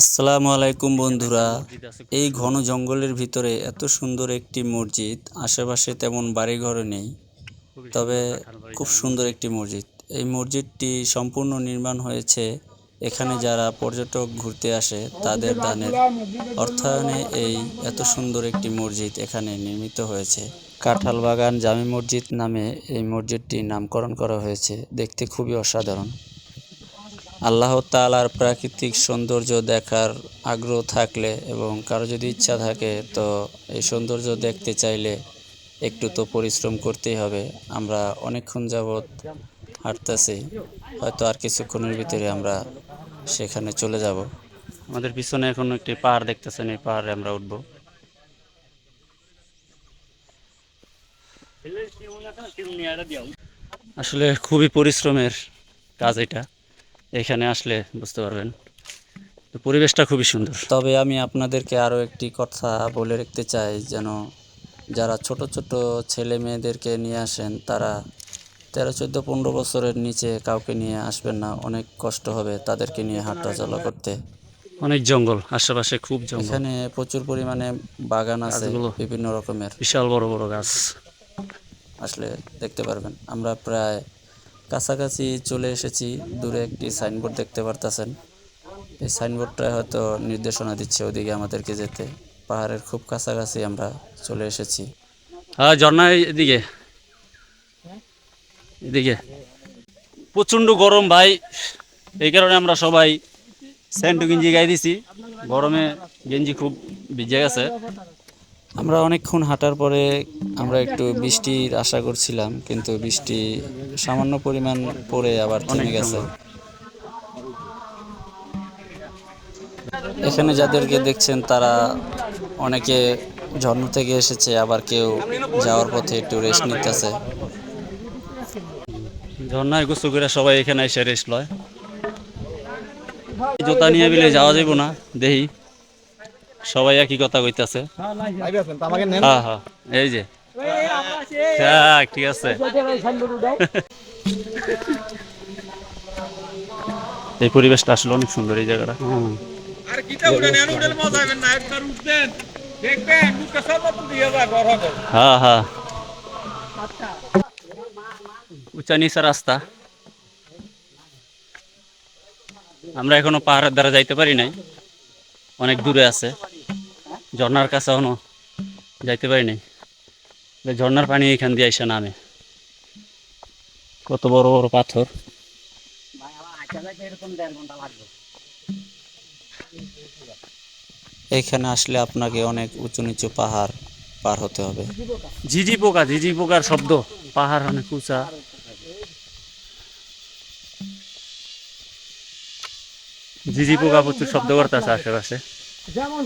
আসসালামু আলাইকুম বন্ধুরা। এই ঘন জঙ্গলের ভিতরে এত সুন্দর একটি মসজিদ আশেপাশে তেমন বাড়িঘর নেই তবে খুব সুন্দর একটি মসজিদ। এই মসজিদটি সম্পূর্ণ নির্মাণ হয়েছে এখানে যারা পর্যটক ঘুরতে আসে তাদের দানের অর্থায়নে এই এত সুন্দর একটি মসজিদ এখানে নির্মিত হয়েছে। কাঁঠাল বাগান জামি মসজিদ নামে এই মসজিদটি নামকরণ করা হয়েছে দেখতে খুবই অসাধারণ। আল্লাহ তালার প্রাকৃতিক সৌন্দর্য দেখার আগ্রহ থাকলে এবং কারও যদি ইচ্ছা থাকে, তো এই সৌন্দর্য দেখতে চাইলে একটু তো পরিশ্রম করতেই হবে। আমরা অনেকক্ষণ যাবৎ হাঁটতেছি, হয়তো আর কিছুক্ষণের ভিতরে আমরা সেখানে চলে যাব। আমাদের পিছনে এখন একটি পাহাড় দেখতেছেন, এই পাহাড়ে আমরা উঠবো। আসলে খুবই পরিশ্রমের কাজ এটা। এখানে আসলে বুঝতে পারবেন। তো পরিবেশটা খুবই সুন্দর। তবে আমি আপনাদেরকে আরও একটি কথা বলে রাখতে চাই যেন যারা ছোট ছোট ছেলে মেয়েদেরকে নিয়ে আসেন তারা তেরো চোদ্দ পনেরো বছরের নিচে কাউকে নিয়ে আসবেন না। অনেক কষ্ট হবে তাদেরকে নিয়ে হাঁটা চলা করতে। অনেক জঙ্গল আশেপাশে খুব জঙ্গল। এখানে প্রচুর পরিমাণে বাগান আছে বিভিন্ন রকমের। বিশাল বড় বড় গাছ। আসলে দেখতে পারবেন আমরা প্রায় কাছাকাছি চলে এসেছি। দূরে একটি সাইনবোর্ড দেখতে পারতেছেন। এই সাইনবোর্ডটা হয়তো নির্দেশনা দিচ্ছে ওদিকে আমাদেরকে যেতে। পাহাড়ের খুব কাছাকাছি আমরা চলে এসেছি। হ্যাঁ ঝর্ণা এদিকে এদিকে। প্রচণ্ড গরম ভাই। এই কারণে আমরা সবাই স্যান্ডু গেঞ্জি গাই দিছি। গরমে গেঞ্জি খুব ভিজে গেছে। আমরা অনেকক্ষণ হাঁটার পরে আমরা একটু বৃষ্টির আশা করছিলাম কিন্তু বৃষ্টি সামান্য পরিমাণ পড়ে আবার থেমে গেছে। এখানে যাদেরকে দেখছেন তারা অনেকে ঝর্ণা থেকে এসেছে আবার কেউ যাওয়ার পথে একটু রেস্ট নিতেছে। ঝর্ণায় গোসল করে সবাই এখানে এসে রেস্ট লয়। জুতা নিয়ে বিলে যাওয়া যাইব না দেহি। সবাই একই কথা কইতাছে। হ্যাঁ হ্যাঁ। এই যে। যাক, ঠিক আছে। এই পরিবেশটা আসলে অনেক সুন্দর এই জায়গাটা। হ্যাঁ। হ্যাঁ উঁচা নিচা রাস্তা। আমরা এখনও পাহাড়ের দ্বারা যাইতে পারি নাই। অনেক দূরে আছে। ঝর্ণার কাছে এখনও যাইতে পারি নাই এই ঝর্ণার পানি এখান দিয়ে এসে নামে। কত বড় বড় পাথর। এখানে আসলে আপনাকে অনেক উঁচু নিচু পাহাড় পার হতে হবে। ঝিঝি পোকা ঝিঝি পোকার শব্দ। পাহাড় অনেক উঁচা। ঝিঝি পোকা প্রচুর শব্দ করতেছে আশেপাশে। যেমন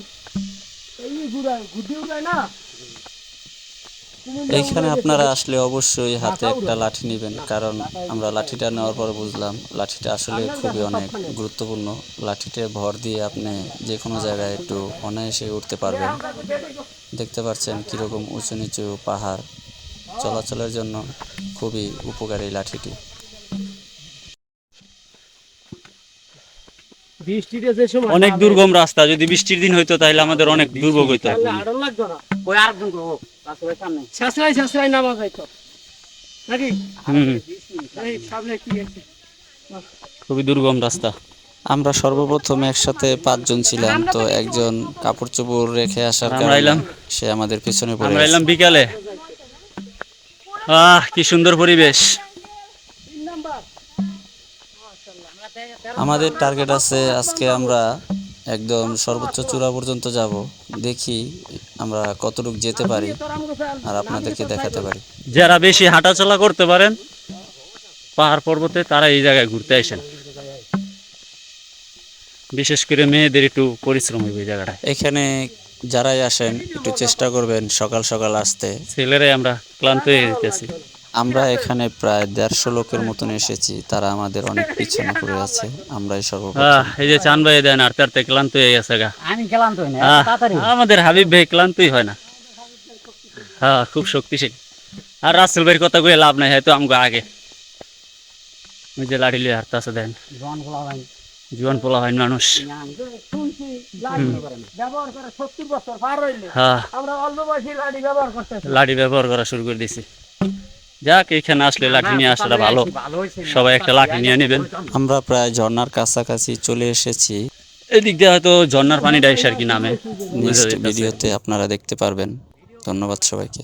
এইখানে আপনারা আসলে অবশ্যই হাতে একটা লাঠি নেবেন কারণ আমরা লাঠিটা নেওয়ার পর বুঝলাম লাঠিটা আসলে খুবই অনেক গুরুত্বপূর্ণ। লাঠিতে ভর দিয়ে আপনি যে কোনো জায়গায় একটু অনায়াসে উঠতে পারবেন। দেখতে পাচ্ছেন কীরকম উঁচু নিচু পাহাড়। চলাচলের জন্য খুবই উপকারী লাঠিটি। বৃষ্টিতে যে সময় অনেক দুর্গম রাস্তা যদি বৃষ্টির দিন হইতো তাহলে আমাদের অনেক দুর্ভোগ হইতো। লাগতো না। ওই নাকি? হুম সামনে কি আছে? খুবই দুর্গম রাস্তা। আমরা সর্বপ্রথম একসাথে পাঁচজন ছিলাম তো একজন কাপড় চোপড় রেখে আসার কারণে সে আমাদের পিছনে পড়ে আমরা এলাম বিকালে। আহ কি সুন্দর পরিবেশ। আমাদের টার্গেট আছে আজকে আমরা একদম সর্বোচ্চ চূড়া পর্যন্ত যাব। দেখি আমরা কতটুকু যেতে পারি আর আপনাদেরকে দেখাতে পারি। যারা বেশি হাঁটাচলা করতে পারেন পাহাড় পর্বতে তারা এই জায়গায় ঘুরতে আসেন। বিশেষ করে মেয়েদের একটু পরিশ্রম হবে এই জায়গাটা এখানে যারাই আসেন একটু চেষ্টা করবেন সকাল সকাল আসতে। ছেলেরাই আমরা ক্লান্ত হয়ে যেতেছি। আমরা এখানে প্রায় দেড়শো লোকের মতন এসেছি তারা আমাদের অনেক পিছনে পড়ে আছে আমরাই সর্বপ্রথম। এই যে চান ভাই দেন আরতে আরতে ক্লান্ত হয়ে গেছে গা। আমি গেলাম তো না আহ, আমাদের হাবিব ভাই ক্লান্তই হয় না। হ্যাঁ খুব শক্তিশালী। আর রাসেল ভাইয়ের কথা কই লাভ নাই হয়তো আমাকে আগে। ওই যে লাঠি লিয়ে হাঁটতে আছে দেন। জুয়ান পোলা হয় মানুষ। শুনছি লাঠি ব্যবহার করে। সত্তর বছর পার হইলে হ্যাঁ। আমরা লাঠি ব্যবহার করা শুরু করে দিছি। যাক এখানে আসলে লাঠি নিয়ে আসাটা ভালো। সবাই একটা লাঠি নিয়ে নেবেন। আমরা প্রায় ঝর্নার কাছাকাছি চলে এসেছি। এদিক দিয়ে হয়তো ঝর্নার পানি এসে আর কি নামে। নেক্সট ভিডিওতে আপনারা দেখতে পারবেন। ধন্যবাদ সবাইকে।